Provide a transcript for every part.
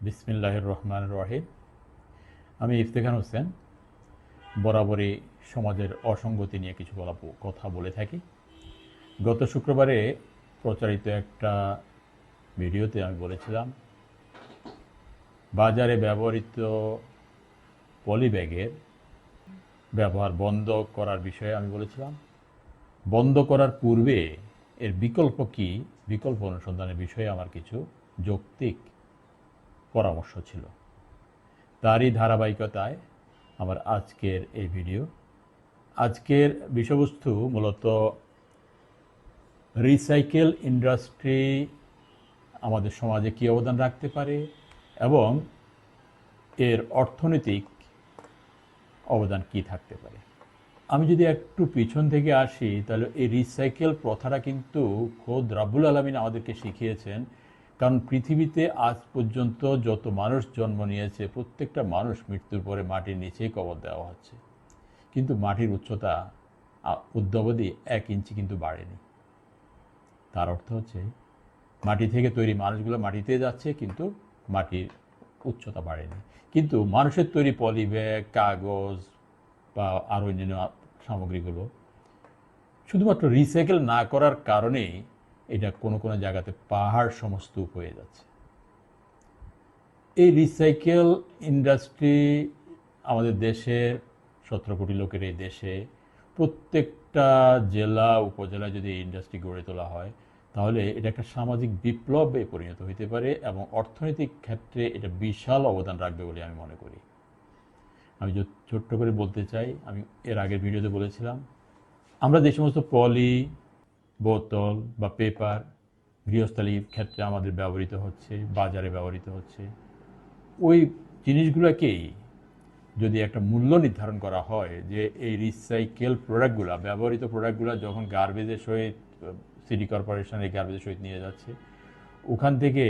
বিসমিল্লাহির রহমান রহিম। আমি ইফতেখান হোসেন। বরাবরই সমাজের অসঙ্গতি নিয়ে কিছু বলা কথা বলে থাকি। গত শুক্রবারে প্রচারিত একটা ভিডিওতে আমি বলেছিলাম, বাজারে ব্যবহৃত পলিব্যাগের ব্যবহার বন্ধ করার বিষয়ে আমি বলেছিলাম। বন্ধ করার পূর্বে এর বিকল্প কি? বিকল্প অনুসন্ধানের বিষয়ে আমার কিছু যৌক্তিক পরামর্শ ছিল। তারই ধারাবাহিকতায় আমার আজকের এই ভিডিও। আজকের বিষয়বস্তু মূলত রিসাইকেল ইন্ডাস্ট্রি, আমাদের সমাজে কী অবদান রাখতে পারে এবং এর অর্থনৈতিক অবদান কি থাকতে পারে। আমি যদি একটু পিছন থেকে আসি, তাহলে এই রিসাইকেল প্রথাটা কিন্তু খোদ রাব্বুল আলমিন আমাদেরকে শিখিয়েছেন কারণ পৃথিবীতে আজ পর্যন্ত যত মানুষ জন্ম নিয়েছে, প্রত্যেকটা মানুষ মৃত্যুর পরে মাটির নিচেই কবর দেওয়া হচ্ছে। কিন্তু মাটির উচ্চতা অদ্যাবধি এক ইঞ্চি কিন্তু বাড়েনি। তার অর্থ হচ্ছে, মাটি থেকে তৈরি মানুষগুলো মাটিতে যাচ্ছে, কিন্তু মাটির উচ্চতা বাড়েনি। কিন্তু মানুষের তৈরি পলিব্যাগ, কাগজ বা আরও অন্যান্য সামগ্রীগুলো শুধুমাত্র রিসাইকেল না করার কারণেই এটা কোনো কোনো জায়গাতে পাহাড় সমস্তূপ হয়ে যাচ্ছে। এই রিসাইকেল ইন্ডাস্ট্রি আমাদের দেশের সতেরো কোটি লোকের এই দেশে, প্রত্যেকটা জেলা, উপজেলায় যদি এই ইন্ডাস্ট্রি গড়ে তোলা হয়, তাহলে এটা একটা সামাজিক বিপ্লবে পরিণত হতে পারে এবং অর্থনৈতিক ক্ষেত্রে এটা বিশাল অবদান রাখবে বলে আমি মনে করি। আমি ছোট্ট করে বলতে চাই, আমি এর আগের ভিডিওতে বলেছিলাম, আমরা যে সমস্ত পলি বোতল বা পেপার গৃহস্থালির ক্ষেত্রে আমাদের ব্যবহৃত হচ্ছে, বাজারে ব্যবহৃত হচ্ছে। ওই জিনিসগুলোকেই যদি একটা মূল্য নির্ধারণ করা হয় যে এই রিসাইকেল প্রোডাক্টগুলো ব্যবহৃত প্রোডাক্টগুলো যখন গার্বেজের সহিত সিটি কর্পোরেশন এই গার্বেজের সহিত নিয়ে যাচ্ছে, ওখান থেকে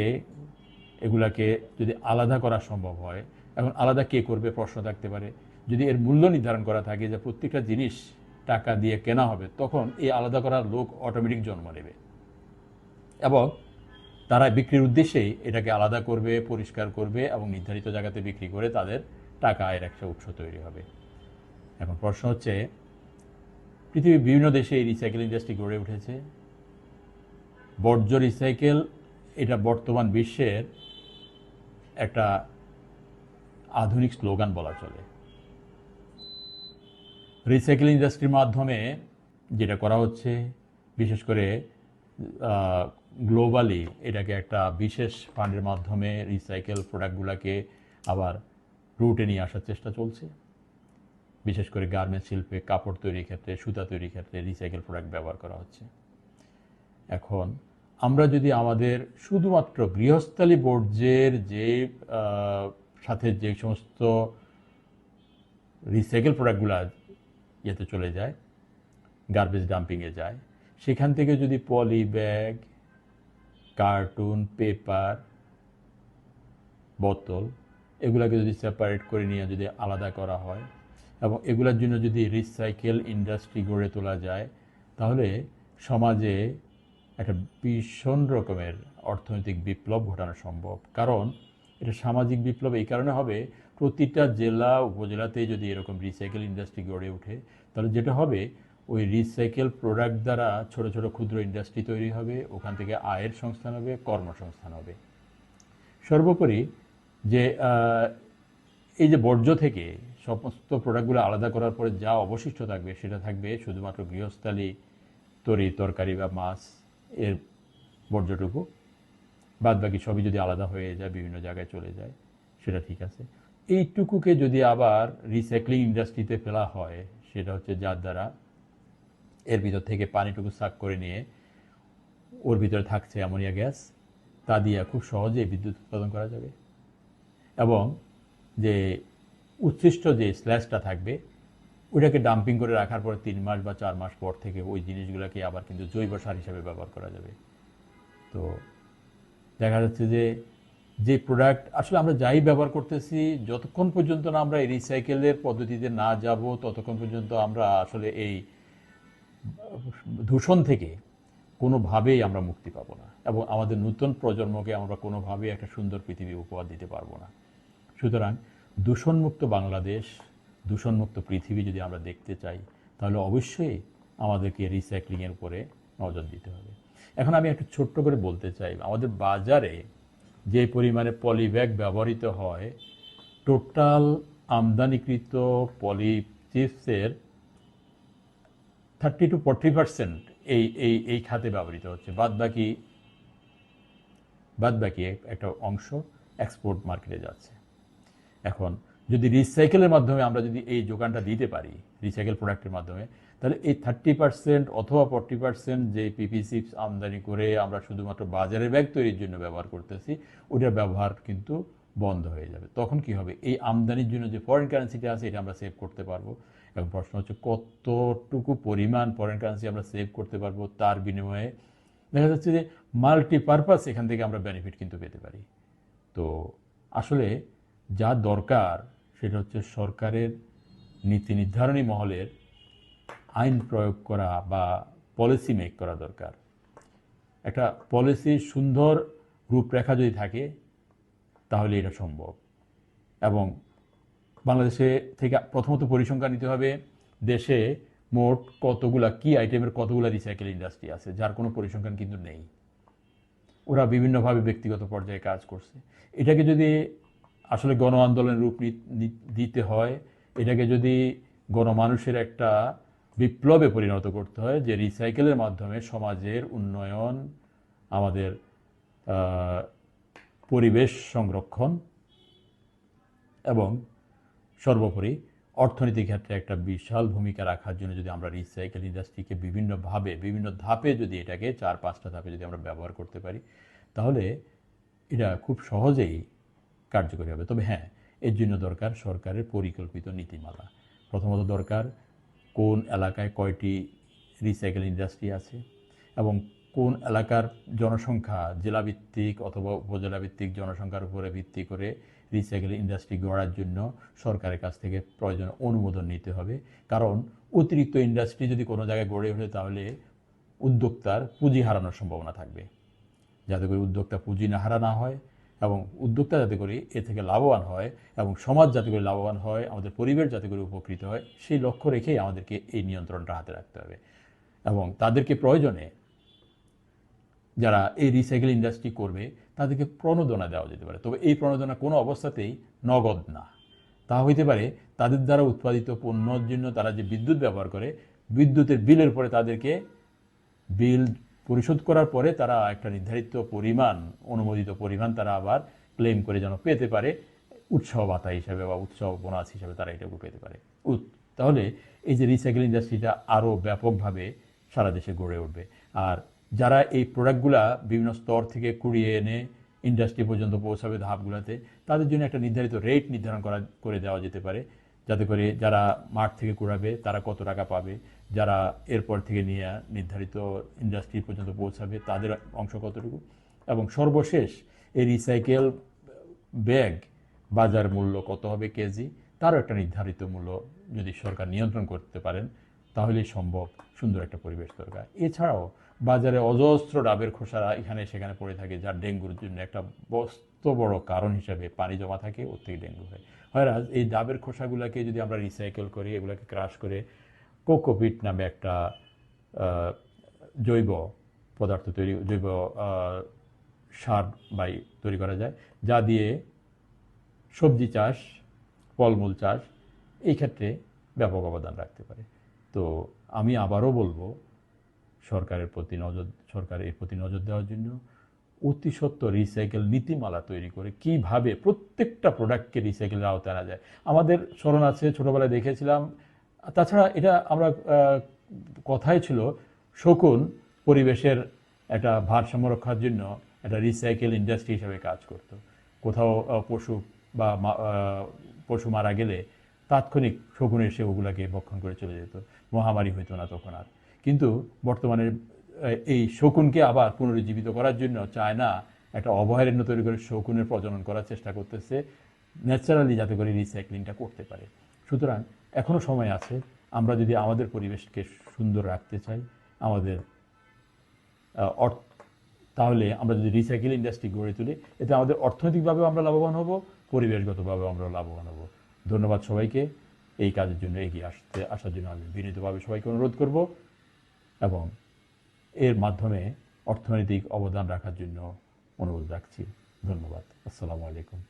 এগুলাকে যদি আলাদা করা সম্ভব হয়, এখন আলাদা কে করবে প্রশ্ন থাকতে পারে। যদি এর মূল্য নির্ধারণ করা থাকে যে প্রত্যেকটা জিনিস টাকা দিয়ে কেনা হবে, তখন এই আলাদা করার লোক অটোমেটিক জন্ম নেবে। এবং তারা বিক্রির উদ্দেশ্যেই এটাকে আলাদা করবে, পরিষ্কার করবে এবং নির্ধারিত জায়গাতে বিক্রি করে তাদের টাকা আয়ের একটা উৎস তৈরি হবে। এখন প্রশ্ন হচ্ছে, পৃথিবীর বিভিন্ন দেশে এই রিসাইকেল ইন্ডাস্ট্রি গড়ে উঠেছে। বর্জ্য রিসাইকেল এটা বর্তমান বিশ্বের একটা আধুনিক স্লোগান বলা চলে। রিসাইকেল ইন্ডাস্ট্রির মাধ্যমে যেটা করা হচ্ছে, বিশেষ করে গ্লোবালি এটাকে একটা বিশেষ ফান্ডের মাধ্যমে রিসাইকেল প্রোডাক্টগুলোকে আবার রুটে নিয়ে আসার চেষ্টা চলছে। বিশেষ করে গার্মেন্টস শিল্পে কাপড় তৈরির ক্ষেত্রে, সুতা তৈরির ক্ষেত্রে রিসাইকেল প্রোডাক্ট ব্যবহার করা হচ্ছে। এখন আমরা যদি আমাদের শুধুমাত্র গৃহস্থালী বর্জ্যের যে সাথে যে সমস্ত রিসাইকেল প্রোডাক্টগুলো ইয়েতে চলে যায় গার্বেজ ডাম্পিংয়ে যায়। সেখান থেকে যদি পলি ব্যাগ কার্টুন পেপার বোতল এগুলাকে যদি সেপারেট করে নিয়ে যদি আলাদা করা হয় এবং এগুলোর জন্য যদি রিসাইকেল ইন্ডাস্ট্রি গড়ে তোলা যায়, তাহলে সমাজে একটা ভীষণ রকমের অর্থনৈতিক বিপ্লব ঘটানো সম্ভব। কারণ এটা সামাজিক বিপ্লব, এই কারণে হবে প্রতিটা জেলা, উপজেলাতেই যদি এরকম রিসাইকেল ইন্ডাস্ট্রি গড়ে ওঠে, তাহলে যেটা হবে, ওই রিসাইকেল প্রোডাক্ট দ্বারা ছোট ছোট ক্ষুদ্র ইন্ডাস্ট্রি তৈরি হবে, ওখান থেকে আয়ের সংস্থান হবে, কর্মসংস্থান হবে। সর্বোপরি যে এই যে বর্জ্য থেকে সমস্ত প্রোডাক্টগুলো আলাদা করার পরে যা অবশিষ্ট থাকবে, সেটা থাকবে শুধুমাত্র গৃহস্থালী তরি তরকারি বা মাছ, এর বর্জ্যটুকু। বাদ বাকি সবই যদি আলাদা হয়ে যায়, বিভিন্ন জায়গায় চলে যায়, সেটা ঠিক আছে। এইটুকুকে যদি আবার রিসাইক্লিং ইন্ডাস্ট্রিতে ফেলা হয়, সেটা হচ্ছে যার দ্বারা এর ভিতর থেকে পানিটুকু সাক করে নিয়ে ওর ভিতরে থাকছে অ্যামোনিয়া গ্যাস তা দিয়ে খুব সহজেই বিদ্যুৎ উৎপাদন করা যাবে। এবং যে উচ্ছিষ্ট যে স্ল্যাশটা থাকবে ওইটাকে ডাম্পিং করে রাখার পর তিন মাস বা চার মাস পর থেকে ওই জিনিসগুলোকে আবার কিন্তু জৈব সার হিসাবে ব্যবহার করা যাবে। তো দেখা যাচ্ছে যে যে প্রোডাক্ট আসলে আমরা যাই ব্যবহার করতেছি, যতক্ষণ পর্যন্ত না আমরা এই রিসাইকেলের পদ্ধতিতে না যাব, ততক্ষণ পর্যন্ত আমরা আসলে এই দূষণ থেকে কোনোভাবেই আমরা মুক্তি পাবো না এবং আমাদের নতুন প্রজন্মকে আমরা কোনোভাবেই একটা সুন্দর পৃথিবী উপহার দিতে পারব না। সুতরাং দূষণমুক্ত বাংলাদেশ, দূষণমুক্ত পৃথিবী যদি আমরা দেখতে চাই, তাহলে অবশ্যই আমাদেরকে রিসাইক্লিংয়ের উপরে নজর দিতে হবে। এখন আমি একটু ছোট্ট করে বলতে চাই, আমাদের বাজারে যে পরিমাণে পলিব্যাগ ব্যবহৃত হয়, টোটাল আমদানিকৃত পলি চিপসের থার্টি টু ফর্টি পার্সেন্ট এই এই এই খাতে ব্যবহৃত হচ্ছে। বাদ বাকি বাদ বাকি একটা অংশ এক্সপোর্ট মার্কেটে যাচ্ছে। এখন যদি রিসাইকেলের মাধ্যমে আমরা যদি এই যোগানটা দিতে পারি রিসাইকেল প্রোডাক্টের মাধ্যমে তাহলে এই থার্টি পার্সেন্ট অথবা ফর্টি পার্সেন্ট যে পিপিসি আমদানি করে আমরা শুধুমাত্র বাজারে ব্যাগ তৈরির জন্য ব্যবহার করতেছি, ওটার ব্যবহার কিন্তু বন্ধ হয়ে যাবে। তখন কি হবে? এই আমদানির জন্য যে ফরেন কারেন্সিটা আছে, এটা আমরা সেভ করতে পারব। এবং প্রশ্ন হচ্ছে, কতটুকু পরিমাণ ফরেন কারেন্সি আমরা সেভ করতে পারব? তার বিনিময়ে দেখা যাচ্ছে যে মাল্টিপারপাস এখান থেকে আমরা বেনিফিট কিন্তু পেতে পারি। তো আসলে যা দরকার, সেটা হচ্ছে সরকারের নীতি নির্ধারণী মহলের আইন প্রয়োগ করা বা পলিসি মেক করা দরকার। একটা পলিসির সুন্দর রূপরেখা যদি থাকে, তাহলে এটা সম্ভব। এবং বাংলাদেশে থেকে প্রথমত পরিসংখ্যান নিতে হবে, দেশে মোট কতগুলা, কি আইটেমের কতগুলা রিসাইকেল ইন্ডাস্ট্রি আছে, যার কোনো পরিসংখ্যান কিন্তু নেই। ওরা বিভিন্নভাবে ব্যক্তিগত পর্যায়ে কাজ করছে। এটাকে যদি আসলে গণ আন্দোলনের রূপ দিতে হয়, এটাকে যদি গণমানুষের একটা বিপ্লবে পরিণত করতে হয় যে রিসাইকেলের মাধ্যমে সমাজের উন্নয়ন, আমাদের পরিবেশ সংরক্ষণ এবং সর্বোপরি অর্থনীতির ক্ষেত্রে একটা বিশাল ভূমিকা রাখার জন্য যদি আমরা রিসাইকেল ইন্ডাস্ট্রিকে বিভিন্নভাবে, বিভিন্ন ধাপে যদি এটাকে চার পাঁচটা ধাপে যদি আমরা ব্যবহার করতে পারি, তাহলে এটা খুব সহজেই কার্যকরী হবে। তবে হ্যাঁ এর জন্য দরকার সরকারের পরিকল্পিত নীতিমালা। প্রথমত দরকার কোন এলাকায় কয়টি রিসাইকেল ইন্ডাস্ট্রি আছে এবং কোন এলাকার জনসংখ্যা জেলাভিত্তিক অথবা উপজেলাভিত্তিক জনসংখ্যার উপরে ভিত্তি করে রিসাইকেল ইন্ডাস্ট্রি গড়ার জন্য সরকারের কাছ থেকে প্রয়োজন অনুমোদন নিতে হবে। কারণ অতিরিক্ত ইন্ডাস্ট্রি যদি কোনো জায়গায় গড়ে ওঠে তাহলে উদ্যোক্তার পুঁজি হারানোর সম্ভাবনা থাকবে। যাতে করে উদ্যোক্তা পুঁজি না হারা না হয় এবং উদ্যোক্তা যাতে করে এ থেকে লাভবান হয় এবং সমাজ যাতে করে লাভবান হয়, আমাদের পরিবেশ যাতে করে উপকৃত হয়, সেই লক্ষ্য রেখেই আমাদেরকে এই নিয়ন্ত্রণটা হাতে রাখতে হবে। এবং তাদেরকে প্রয়োজনে যারা এই রিসাইকেল ইন্ডাস্ট্রি করবে, তাদেরকে প্রণোদনা দেওয়া যেতে পারে। তবে এই প্রণোদনা কোনো অবস্থাতেই নগদ না। তা হইতে পারে, তাদের দ্বারা উৎপাদিত পণ্যর জন্য তারা যে বিদ্যুৎ ব্যবহার করে, বিদ্যুতের বিলের পরে তাদেরকে বিল পরিশোধ করার পরে তারা একটা নির্ধারিত পরিমাণ, অনুমোদিত পরিমাণ তারা আবার ক্লেম করে যেন পেতে পারে উৎসব ভাতা হিসাবে বা উৎসব বোনাস হিসাবে তারা এটাকে পেতে পারে। তাহলে এই যে রিসাইকেল ইন্ডাস্ট্রিটা আরও ব্যাপকভাবে সারা দেশে গড়ে উঠবে। আর যারা এই প্রোডাক্টগুলা বিভিন্ন স্তর থেকে কুড়িয়ে এনে ইন্ডাস্ট্রি পর্যন্ত পৌঁছাবে ধাপগুলোতে, তাদের জন্য একটা নির্ধারিত রেট নির্ধারণ করা, করে দেওয়া যেতে পারে। যাতে করে যারা মাঠ থেকে কুড়াবে, তারা কত টাকা পাবে, যারা এরপর থেকে নিয়ে নির্ধারিত ইন্ডাস্ট্রি পর্যন্ত পৌঁছাবে, তাদের অংশ কতটুকু? এবং সর্বশেষ এই রিসাইকেল ব্যাগ বাজার মূল্য কত হবে কেজি? তারও একটা নির্ধারিত মূল্য যদি সরকার নিয়ন্ত্রণ করতে পারেন, তাহলেই সম্ভব সুন্দর একটা পরিবেশ দরকার। এছাড়াও বাজারে অজস্র ডাবের খোসারা এখানে সেখানে পড়ে থাকে যা ডেঙ্গুর জন্য একটা বস্ত বড় কারণ হিসাবে পানি জমা থাকে, ওর থেকে ডেঙ্গু হয়। হয়রাজ, এই ডাবের খোসাগুলোকে যদি আমরা রিসাইকেল করি, এগুলোকে ক্রাশ করে কোকোপিট নামে একটা জৈব পদার্থ তৈরি, জৈব সার বাই তৈরি করা যায়, যা দিয়ে সবজি চাষ, ফলমূল চাষ এই ক্ষেত্রে ব্যাপক অবদান রাখতে পারে। তো আমি আবারও বলব সরকারের প্রতি নজর সরকার এর প্রতি নজর দেওয়ার জন্য অতি সত্য রিসাইকেল নীতিমালা তৈরি করে কীভাবে প্রত্যেকটা প্রোডাক্টকে রিসাইকেলের আওতায় আনা যায়। আমাদের স্মরণ আছে, ছোটোবেলায় দেখেছিলাম, তাছাড়া এটা আমরা কথাই ছিল শকুন পরিবেশের একটা ভারসাম্য রক্ষার জন্য একটা রিসাইকেল ইন্ডাস্ট্রি হিসাবে কাজ করতো। কোথাও পশু বা পশু মারা গেলে তাৎক্ষণিক শকুন এসে ওগুলাকে ভক্ষণ করে চলে যেত। মহামারী হইতো না তখন আর। কিন্তু বর্তমানে এই শকুনকে আবার পুনরুজ্জীবিত করার জন্য চায়না একটা অভয়ারণ্য তৈরি করে শকুনের প্রজনন করার চেষ্টা করতেছে, ন্যাচারালি যাতে করে রিসাইক্লিংটা করতে পারে। সুতরাং এখনও সময় আছে, আমরা যদি আমাদের পরিবেশকে সুন্দর রাখতে চাই, আমাদের তাহলে আমরা যদি রিসাইকেল ইন্ডাস্ট্রি গড়ে তুলি, এতে আমাদের অর্থনৈতিকভাবেও আমরা লাভবান হব পরিবেশগতভাবে আমরা লাভবান হব। ধন্যবাদ সবাইকে, এই কাজের জন্য এগিয়ে আসতে, আসার জন্য আমি বিনীতভাবে সবাইকে অনুরোধ করব। এবং এর মাধ্যমে অর্থনৈতিক অবদান রাখার জন্য অনুরোধ রাখছি। ধন্যবাদ। আসসালামু আলাইকুম।